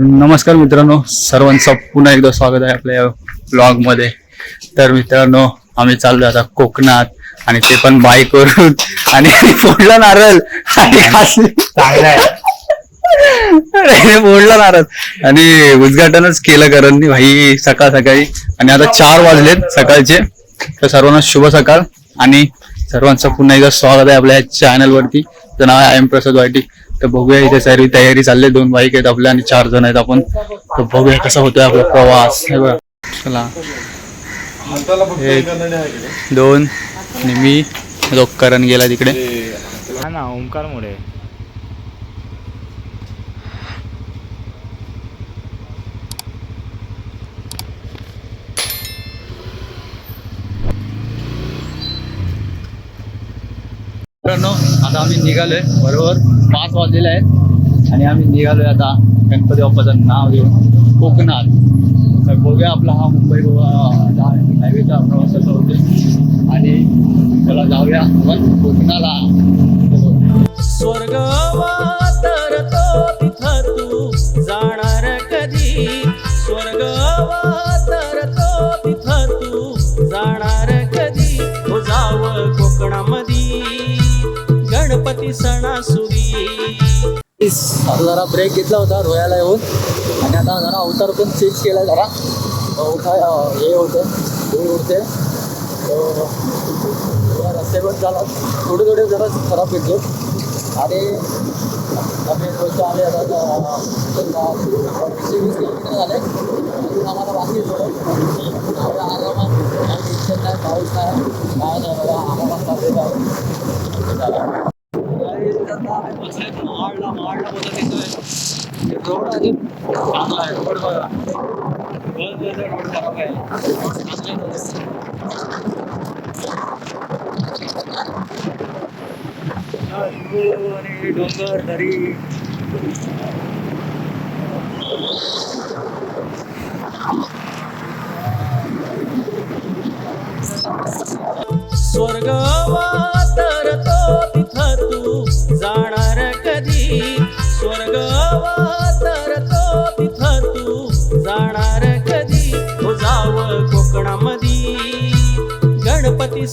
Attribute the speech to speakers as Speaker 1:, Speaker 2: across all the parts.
Speaker 1: नमस्कार मित्रांनो सर्वांचं पुन्हा एकदा स्वागत आहे आपल्या ब्लॉगमध्ये तर मित्रांनो आम्ही चाललो आता कोकणात आणि ते पण बाईक वरून आणि फोडला नारळ आणि फोडला नारळ. आणि उद्घाटनच केलं करणनी भाई सकाळ सकाळी. आणि आता चार वाजलेत सकाळचे. तर सर्वांना शुभ सकाळ. आणि सर्वांचं पुन्हा एकदा स्वागत आहे आपल्या चॅनल वरती. तर नाव आहे आय एम प्रसाद वाटी तर बघूया इथे सारी तयारी चालली दोन बाईक आहेत आपल्या आणि चार जण आहेत आपण. तर बघूया कसा होतोय आपला प्रवास. चला. एक दोन आणि मी लोककरण गेला तिकडे.
Speaker 2: हा ना ओंकार
Speaker 1: मित्रांनो आता आम्ही निघालोय बरोबर? पाच वाजलेले आहे आणि आम्ही निघालोय आता गणपती बाप्पाचं नाव घेऊन कोकणात. तर बघूया आपला हा मुंबई गोवा हायवेचा प्रवास कसा होतोय. आणि चला जाऊया आपण कोकणाला.
Speaker 3: स्वर्ग गणपती
Speaker 1: सणासुरी. जरा ब्रेक घेतला होता रोयाला येऊन. आणि आता जरा अवतार पण चेंज केला जरा. उठाय हे होतं धूळ उडते. रस्ते पण झाला. थोडे थोडे जरा खराब येतो आणि आम्ही आले आता वीस वीस किलोमीटर झाले आम्हाला बाकी आहे थोडं. आम्ही आरामात काही टेन्शन नाही पाऊस नाही. काय नाही बघा आरामात चाललेलं आहे चला. माळला येतोय रोड चांगला आहे रोड बघा रोड खराब आहे डोंगर दरी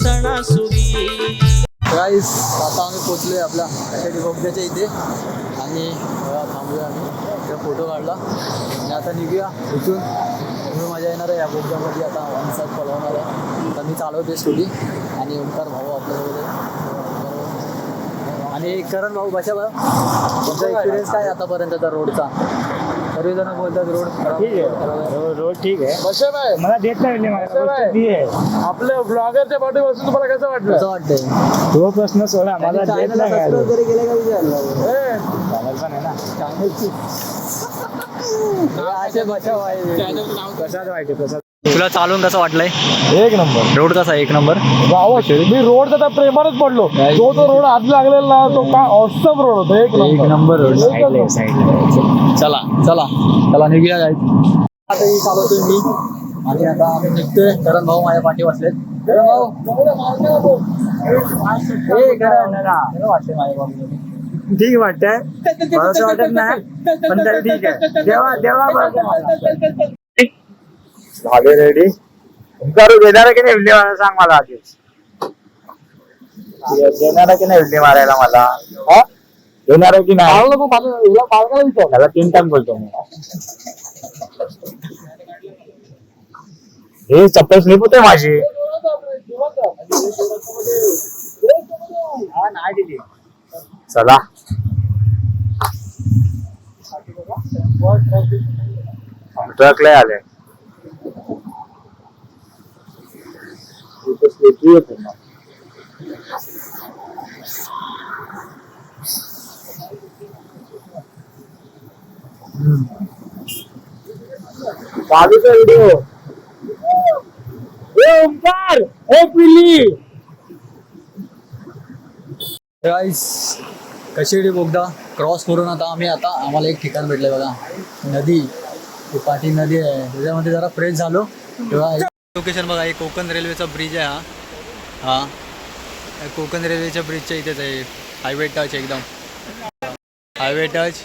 Speaker 3: सणासुरी.
Speaker 1: गाईस आता आम्ही पोचलोय आपल्या कशाडी बोगद्याच्या इथे. आणि थांबूया आम्ही. इथे फोटो काढला. आणि आता निघूया इथून. तुम्ही मजा येणार आहे या बोगद्यामध्ये आता वन साईड पळवणार आहे. तर मी चालवते स्टुडी आणि ओंकार भाऊ आपल्याबरोबर आणि करण भाऊ बशा बा तुमचा एक्सपिरियन्स काय आहे आतापर्यंतचा रोडचा सर्वजण बोलतात रोड
Speaker 2: ठीक आहे. रोड रोड ठीक आहे. मला देत नाही म्हणजे मला गोष्ट ती आहे.
Speaker 4: आपल्या ब्लॉगरच्या पाठी बसून तुम्हाला कसं वाटलं?
Speaker 1: कसं वाटतंय?
Speaker 2: तो प्रश्न सोडा मला देत
Speaker 1: चॅनलला
Speaker 2: नाही काय
Speaker 1: सबस्क्राईब जरी केलं का विचारलं?
Speaker 4: ए,
Speaker 2: चॅनल पण आहे ना.
Speaker 1: चॅनलची असे बचाव आहे
Speaker 2: प्रसाद वाईट. प्रसाद
Speaker 1: तुला चालून कसं वाटलंय?
Speaker 4: एक नंबर.
Speaker 1: रोड कसा आहे? एक नंबर.
Speaker 4: गावात मी रोड तर प्रेमानच पडलो. तो तो रोड आत लागलेला ना तो काय ऑसम रोड होता. एक
Speaker 1: एक
Speaker 4: नंबर.
Speaker 1: Number road.
Speaker 2: साईडला
Speaker 1: चला चला. चला निघूया काय आता ही चालवतोय मी. आणि आता आम्ही निघतोय. करण भाऊ माझ्या पाठी बसलेत. करण भाऊ. ए, करण. कसं वाटतंय माझ्या?
Speaker 2: ठीक वाटतंय. बरंच वाटत नाही पण तरी ठीक आहे. देवा देवा झाले रेडी करू देणार की नाही विल्ली मारायला सांग मला आधीच देणार की नाही विल्ली मारायला मला? हा? देणार की नाही? त्याला तीन टाइम बोलतो मी. हे चप्पल स्लिप होते माझी. चला. ट्रक लय आले इथे स्लिपरी होते ना चालू का व्हिडिओ ओंकार ए पिल्ली
Speaker 1: गाईस कशिडी बोगदा क्रॉस करून आता आम्ही आता आम्हाला एक ठिकाण भेटलंय बघा. नदी. ती पाठी नदी आहे. त्याच्यामध्ये जरा फ्रेश झालो तेव्हा लोकेशन बघा हे कोकण रेल्वेचा ब्रिज आहे हा. हां. कोकण रेल्वेच्या ब्रिजच्या इथेच आहे. हायवे टच एकदम. हायवे टच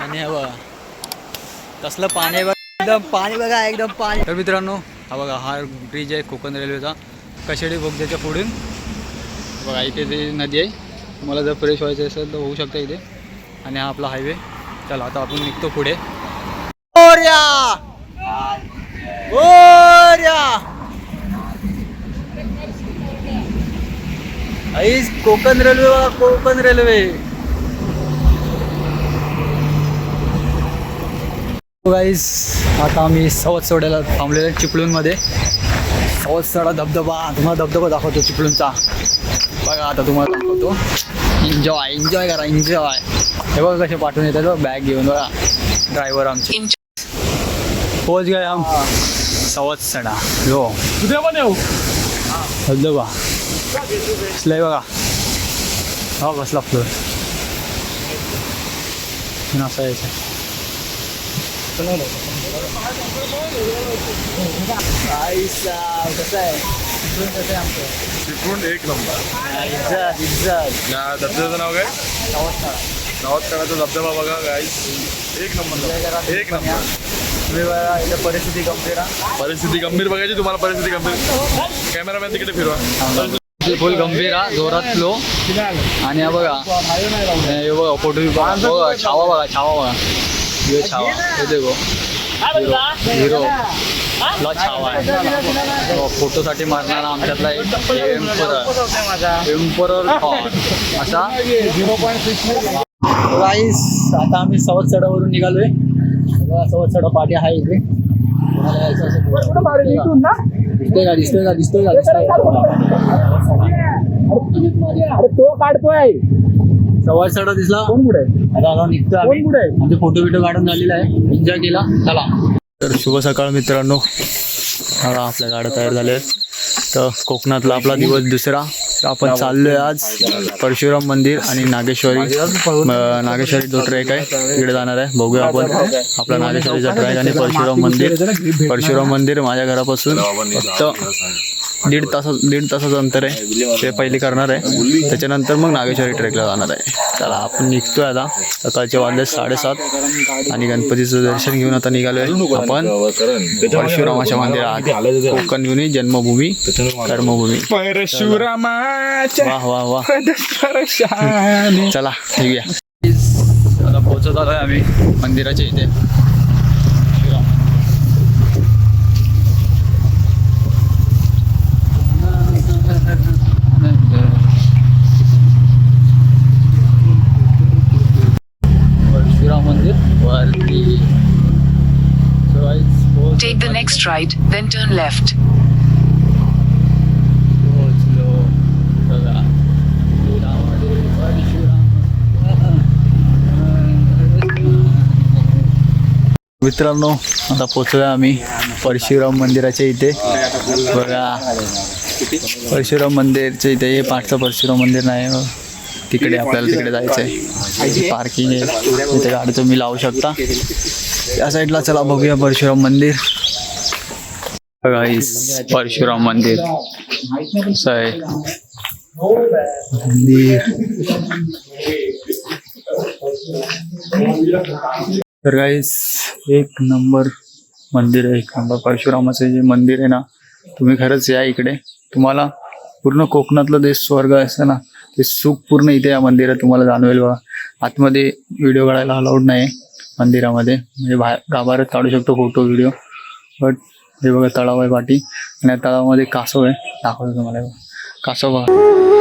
Speaker 1: आणि हवा. बघा कसलं पाणी बघा. एकदम पाणी बघा एकदम पाणी. तर मित्रांनो हा बघा हा ब्रिज आहे कोकण रेल्वेचा. कशेडी बोगद्याच्या पुढून बघा इथे ते नदी आहे तुम्हाला जर फ्रेश व्हायचं असेल तर होऊ शकतं इथे. आणि हा आपला हायवे चला आता आपण निघतो पुढे. ओर्या ओर्या आईस कोकण रेल्वे बघा कोकण रेल्वे. गाईस आता आम्ही सवत सोडायला थांबलेलो चिपळूणमध्ये. सवत सडा धबधबा. तुम्हाला धबधबा दाखवतो चिपळूणचा. बघा आता तुम्हाला दाखवतो. एन्जॉय एन्जॉय करा एन्जॉय हे बघा कसे पाठवून येतात बॅग घेऊन बघा. ड्रायव्हर आमचे. पोच गए हम सवत सडा. यो
Speaker 4: उद्या पण येऊ.
Speaker 1: धबधबा. कसलाय बघा हा कसला फ्लोर असं यायचं कसं आहे
Speaker 4: चिपळूण एक नंबर
Speaker 1: इज्जत इज्जत
Speaker 4: या धबधब्याचं नाव काय सावतकडाचा धबधबा बघा एक नंबर एक नंबर
Speaker 1: तुम्ही बघा इथं परिस्थिती गंभीर आहे.
Speaker 4: परिस्थिती गंभीर बघायची तुम्हाला परिस्थिती गंभीर कॅमेरामॅन तिकडे फिरवा
Speaker 1: फुल गंभीर हा जोरात फ्लो आणि हा बघा हे बघा फोटो बघा छावा बघा छावा बघा. हे छावा हे देखो. हिरो हिरो छावा आहे. फोटोसाठी मारणारा आमच्यातला एक एम्परर खॉन असा. राईस आता आम्ही सवत सडावरून निघालोय. बघा, सवत सडा पाठी आहे यायचं असेल. तर- दिसतोय का दिसतोय का दिसतोय का दिसतोय
Speaker 4: अरे तो काढतोय.
Speaker 1: सवाल सडा दिसला. कोण पुढे आता आता निघतो आम्ही.
Speaker 4: कोण पुढे?
Speaker 1: आमचे फोटो बिटो काढून झालेला आहे. एन्जॉय केला. चला. तर शुभ सकाळ मित्रांनो. बघा, आपल्या गाड्या तयार झाल्या आहेत. तर कोकणातला आपला दिवस दुसरा. तर आपण चाललोय आज परशुराम मंदिर आणि नागेश्वरी. म- नागेश्वरी जो ट्रेक आहे तिकडे जाणार आहे. बघूया आपण. आपला नागेश्वरीचा ट्रॅक आणि परशुराम मंदिर. परशुराम मंदिर माझ्या घरापासून फक्त दीड तास दीड तासाचं अंतर आहे. ते पहिली करणार आहे. त्याच्यानंतर मग नागेश्वरी ट्रेकला जाणार आहे. चला आपण निघतोय आता. सकाळचे वाजले साडेसात आणि गणपतीचं दर्शन घेऊन आता निघालोय आपण. परशुरामाच्या मंदिरात. कोकण युनी जन्मभूमी कर्मभूमी.
Speaker 4: परशुरामाच्या
Speaker 1: वा वा वा. चला निघूया. आता पोहोचत आलोय आम्ही मंदिराच्या इथे.
Speaker 5: Take right, then turn left.
Speaker 1: मित्रांनो आता पोचलोय आम्ही परशुराम मंदिराच्या इथे. बघा परशुराम मंदिरच्या इथे हे पाठचं परशुराम मंदिर नाही हो. तिकडे आपल्याला तिकडे जायचं आहे पार्किंग आहे. तिथे गाडी तुम्ही लावू शकता. या साईडला चला बघूया परशुराम मंदिर. परशुराम मंदिर असं आहे मंदिर तर गाईस एक नंबर मंदिर आहे. एक नंबर परशुरामाचं जे मंदिर आहे ना तुम्ही खरंच या इकडे. तुम्हाला पूर्ण कोकणातलं जे स्वर्ग असतं ना ते सुख पूर्ण इथे या मंदिरात तुम्हाला जाणवेल बघा. आतमध्ये व्हिडिओ काढायला अलाउड नाही मंदिरामध्ये. म्हणजे बाहेर गाभाऱ्यात काढू शकतो फोटो व्हिडिओ बट हे बघा तळाव आहे पाठी आणि या तलावामध्ये कासव आहे. दाखवतो तुम्हाला. कासव बघा.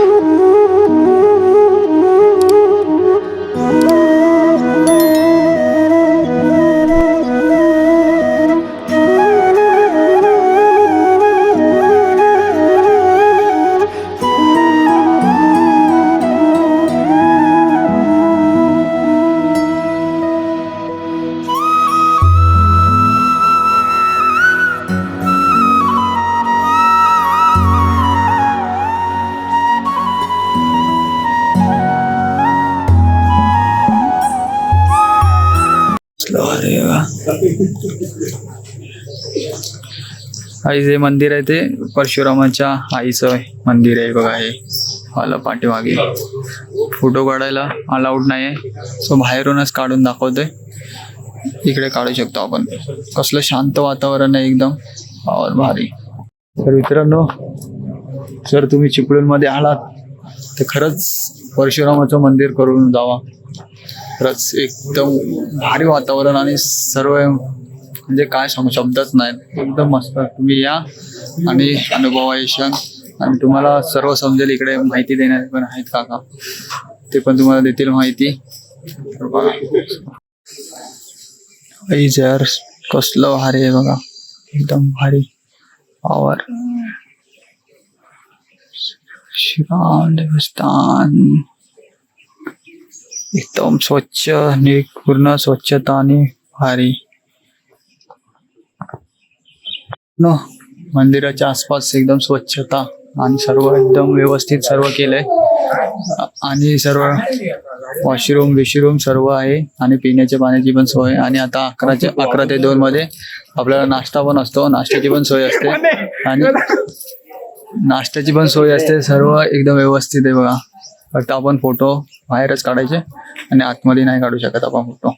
Speaker 1: अरे आई जे मंदिर आहे ते परशुरामाच्या आईचं मंदिर आहे बघा हे. आलं पाठीमागे. फोटो काढायला अलाउड नाही आहे सो बाहेरूनच काढून दाखवतोय. इकडे काढू शकतो आपण. कसलं शांत वातावरण आहे एकदम. और भारी. तर मित्रांनो जर तुम्ही चिपळूणमध्ये आलात तर खरंच परशुरामाचं मंदिर करून जावा. खरंच एकदम भारी वातावरण आणि सर्व म्हणजे काय सांगू शब्दच नाही. एकदम मस्त. तुम्ही या आणि अनुभवा येशाल आणि तुम्हाला सर्व समजेल इकडे माहिती देणारे पण आहेत काका. ते पण तुम्हाला देतील माहिती. तर बघा. कसलं भारी आहे बघा. एकदम भारी पॉवर श्रीराम देवस्थान. एकदम स्वच्छ आणि पूर्ण स्वच्छता आणि भारी. न मंदिराच्या आसपास एकदम स्वच्छता आणि सर्व एकदम व्यवस्थित सर्व केलंय. आणि सर्व वॉशरूम विशरूम सर्व आहे आणि पिण्याच्या पाण्याची पण सोय आहे. आणि आता अकराच्या अकरा ते दोन मध्ये आपल्याला नाश्ता पण असतो. नाश्त्याची पण सोय असते. आणि नाश्त्याची पण सोय असते. सर्व एकदम व्यवस्थित आहे बघा. फक्त आपण फोटो बाहेरच काढायचे आणि आतमध्ये नाही काढू शकत आपण फोटो.